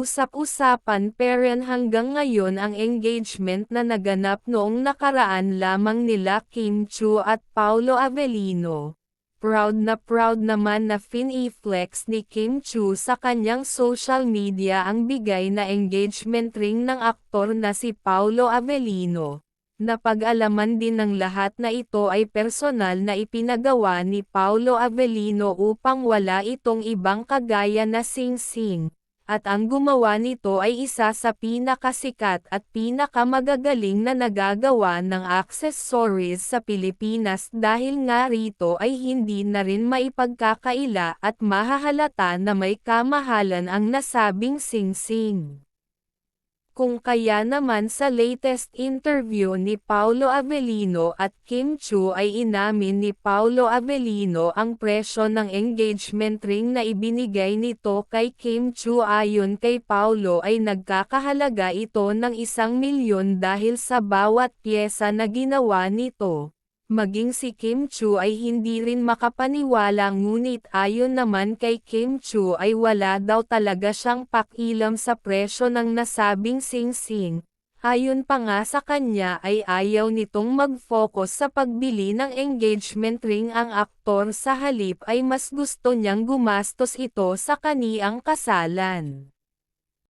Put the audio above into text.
usap-usapan pero hanggang ngayon ang engagement na naganap noong nakaraan lamang nila Kim Chu at Paulo Avellino. Proud na proud naman na fin-flex ni Kim Chu sa kanyang social media ang bigay na engagement ring ng aktor na si Paulo Avellino. Napag-alaman din ng lahat na ito ay personal na ipinagawa ni Paulo Avellino upang wala itong ibang kagaya na sing-sing. At ang gumawa nito ay isa sa pinakasikat at pinakamagagaling na nagagawa ng accessories sa Pilipinas dahil nga rito ay hindi na rin maipagkakaila at mahahalata na may kamahalan ang nasabing sing-sing. Kung kaya naman sa latest interview ni Paulo Avellino at Kim Chu ay inamin ni Paulo Avellino ang presyo ng engagement ring na ibinigay nito kay Kim Chu ayon kay Paulo ay nagkakahalaga ito ng isang milyon dahil sa bawat pyesa na ginawa nito. Maging si Kim Chu ay hindi rin makapaniwala ngunit ayon naman kay Kim Chu ay wala daw talaga siyang pakilam sa presyo ng nasabing sing-sing. Ayon pa nga sa kanya ay ayaw nitong mag-focus sa pagbili ng engagement ring ang aktor sa halip ay mas gusto niyang gumastos ito sa kaniyang kasalan.